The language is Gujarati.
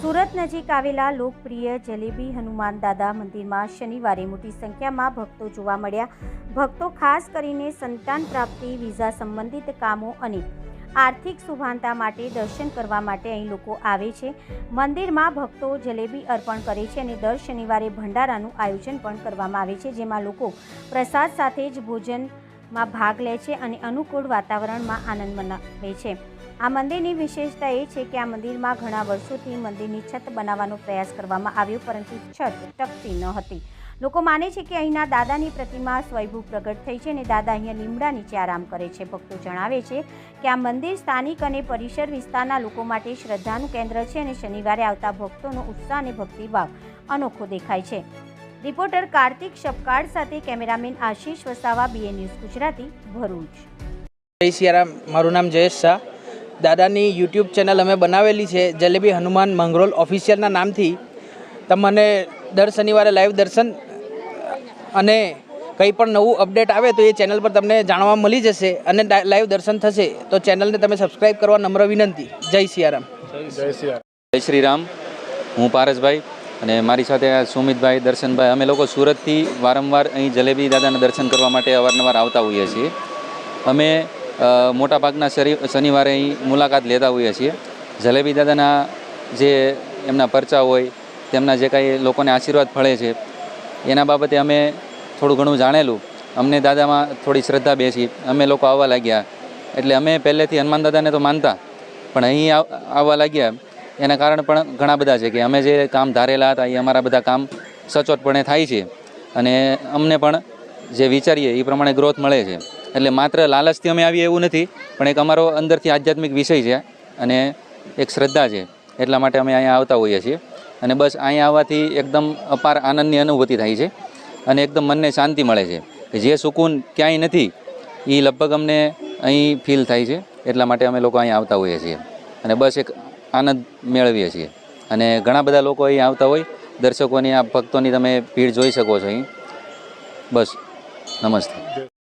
સુરત નજીક આવેલા લોકપ્રિય જલેબી હનુમાન દાદા મંદિરમાં શનિવારે મોટી સંખ્યામાં ભક્તો જોવા મળ્યા. ભક્તો ખાસ કરીને સંતાન પ્રાપ્તિ, વિઝા સંબંધિત કામો અને આર્થિક શુભાનતા માટે દર્શન કરવા માટે અહીં લોકો આવે છે. મંદિરમાં ભક્તો જલેબી અર્પણ કરે છે અને દર શનિવારે ભંડારાનું આયોજન પણ કરવામાં આવે છે, જેમાં લોકો પ્રસાદ સાથે જ ભોજનમાં ભાગ લે છે અને અનુકૂળ વાતાવરણમાં આનંદ મનાવે છે. આ મંદિરની વિશેષતા એ છે કે આ મંદિરમાં ઘણા વર્ષોથી મંદિરની છત બનાવવાનો પ્રયાસ કરવામાં આવ્યો, પરંતુ છત ટકતી ન હતી. લોકો માને છે કે અહીંના દાદાની પ્રતિમા સ્વયંભૂ પ્રગટ થઈ છે અને દાદા અહીંયા લીમડા નીચે આરામ કરે છે. ભક્તો જણાવે છે કે આ મંદિર સ્થાનિક અને પરિસર વિસ્તારના લોકો માટે શ્રદ્ધાનું કેન્દ્ર છે અને શનિવારે આવતા ભક્તોનો ઉત્સાહ અને ભક્તિભાવ અનોખો દેખાય છે. રિપોર્ટર કાર્તિક શપકાળ સાથે cameraman Ashish Vasava BA news Gujarati, Bharuch. જય મારું નામ જયેશ શાહ. દાદાની યુટ્યુબ ચેનલ અમે બનાવેલી છે જલેબી હનુમાન મંગરોલ ઓફિશિયલના નામથી. તમને દર શનિવારે લાઈવ દર્શન અને કંઈ પણ નવું અપડેટ આવે તો એ ચેનલ પર તમને જાણવા મળી જશે અને લાઈવ દર્શન થશે તો ચેનલને તમે સબસ્ક્રાઈબ કરવા નમ્ર વિનંતી. જય સિયારામ. જય શ્રી રામ હું પારસભાઈ અને મારી સાથે આ સુમિતભાઈ દર્શનભાઈ અમે લોકો સુરતથી વારંવાર અહીં જલેબી દાદાના દર્શન કરવા માટે અવારનવાર આવતા હોઈએ છીએ. અમે મોટાભાગના શનિવારે અહીં મુલાકાત લેતા હોઈએ છીએ. જલેબી દાદાના જે એમના પરચા હોય, તેમના જે કાંઈ લોકોને આશીર્વાદ ફળે છે, એના બાબતે અમે થોડું ઘણું જાણેલું. અમને દાદામાં થોડી શ્રદ્ધા બેસી. અમે લોકો આવવા લાગ્યા. એટલે અમે પહેલેથી હનુમાન દાદાને તો માનતા, પણ અહીં આવ- આવવા લાગ્યા. એના કારણ પણ ઘણા બધા છે કે અમે જે કામ ધારેલા હતા, એ અમારા બધા કામ સચોટપણે થાય છે. અને અમને પણ જે વિચારીએ, એ પ્રમાણે ગ્રોથ મળે છે. એટલે માત્ર લાલચથી અમે આવીએ એવું નથી, પણ એક અમારો અંદરથી આધ્યાત્મિક વિષય છે અને એક શ્રદ્ધા છે. એટલા માટે અમે અહીંયા આવતા હોઈએ છીએ. અને બસ અહીંયા આવવાથી એકદમ અપાર આનંદની અનુભૂતિ થાય છે અને એકદમ મનને શાંતિ મળે છે કે જે સુકૂન ક્યાંય નથી એ લગભગ અમને અહીં ફીલ થાય છે. એટલા માટે અમે લોકો અહીં આવતા હોઈએ છીએ. અને બસ એક આનંદ મેળવીએ છીએ. અને ઘણા બધા લોકો અહીં આવતા હોય, દર્શકોની, આ ભક્તોની તમે ભીડ જોઈ શકો છો અહીં. બસ, નમસ્તે.